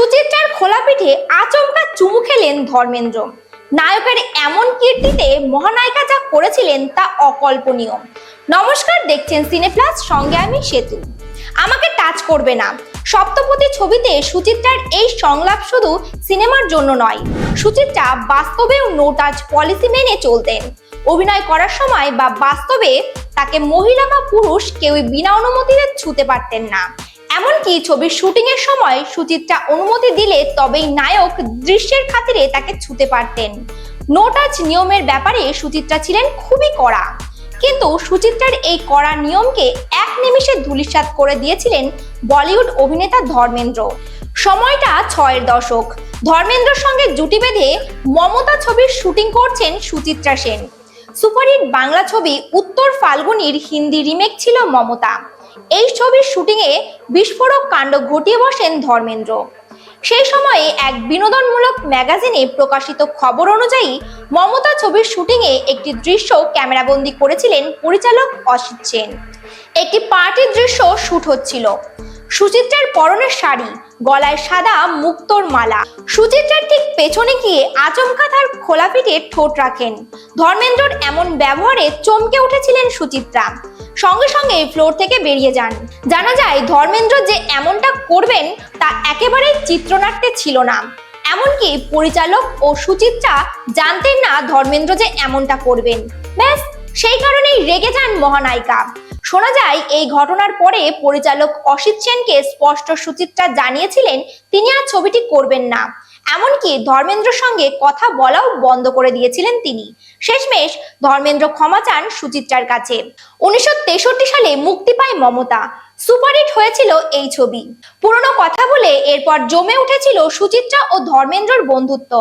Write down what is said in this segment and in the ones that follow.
সুচিত্রার খোলা পিঠে আচমকা চুমু খেলেন ধর্মেন্দ্র। নায়কের এমন কীর্তিতে মহানায়িকা যা করেছিলেন তা অকল্পনীয়। নমস্কার, দেখছেন সিনেপ্লাস সঙ্গে আমি সেতু। আমাকে টাচ করবে না। সপ্তপতি ছবিতে সুচিত্রার এই সংলাপ শুধু সিনেমার জন্য নয়, সুচিত্রা বাস্তবেও নো টাচ পলিসি মেনে চলতেন। অভিনয় করার সময় বা বাস্তবে তাকে মহিলা বা পুরুষ কেউই বিনা অনুমতিতে ছুতে পারতেন না। এমনকি ছবির শুটিং এর সময় সুচিত্রা অনুমতি দিলে তবেই নায়ক দৃশ্যের খাতিরে তাকে ছুতে পারতেন। নো টাচ নিয়মের ব্যাপারে সুচিত্রা ছিলেন খুবই কড়া। কিন্তু সুচিত্রার এই কড়া নিয়মকে এক নিমিষে ধূলিসাৎ করে দিয়েছিলেন বলিউড অভিনেতা ধর্মেন্দ্র। সময়টা ছয়ের দশক। ধর্মেন্দ্রর সঙ্গে জুটি বেঁধে মমতা ছবির শুটিং করছেন সুচিত্রা সেন। সুপারহিট বাংলা ছবি উত্তর ফাল্গুনির হিন্দি রিমেক ছিল মমতা। এই ছবির শুটিংয়ে বিস্ফোরক কাণ্ড ঘটিয়ে বসেন ধর্মেন্দ্র। সেই সময়ে এক বিনোদনমূলক ম্যাগাজিনে প্রকাশিত খবর অনুযায়ী মমতা ছবির শুটিংয়ে একটি দৃশ্য ক্যামেরাবন্দি করেছিলেন পরিচালক অসিত সেন। একটি পার্টির দৃশ্য শুট হচ্ছিল। সুচিত্রার পরনের শাড়ি, গলায় সাদা মুক্তোর মালা। সুচিত্রার ঠিক পেছনে গিয়ে আচমকা তার খোলা পিঠে ঠোঁট রাখেন। ধর্মেন্দ্রর এমন ব্যবহারে চমকে উঠেছিলেন সুচিত্রা। সঙ্গে সঙ্গে ফ্লোর থেকে বেরিয়ে যান। জানা যায়, ধর্মেন্দ্র যে এমনটা করবেন, তা একেবারেই চিত্রনাট্যে ছিল না। এমনকি পরিচালক ও সুচিত্রা জানতেন না ধর্মেন্দ্র যে এমনটা করবেন। ব্যাস, সেই কারণেই রেগে যান মহানায়িকা। শোনা যায়, এই ঘটনার পরে পরিচালক অসিত সেনকে স্পষ্ট সুচিত্রা জানিয়েছিলেন, তিনি আর ছবিটি করবেন না। এমনকি ধর্মেন্দ্রর সঙ্গে কথা বলাও বন্ধ করে দিয়েছিলেন তিনি। শেষমেশ ধর্মেন্দ্র ক্ষমা চান সুচিত্রার কাছে। উনিশশো তেষট্টি সালে মুক্তি পায় মমতা। সুপারহিট হয়েছিল এই ছবি। পুরনো কথা বলে এরপর জমে উঠেছিল সুচিত্রা ও ধর্মেন্দ্রর বন্ধুত্ব।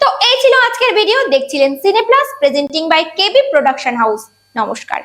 তো এই ছিল আজকের ভিডিও। দেখছিলেন Cineplus presenting by KB production house নমস্কার।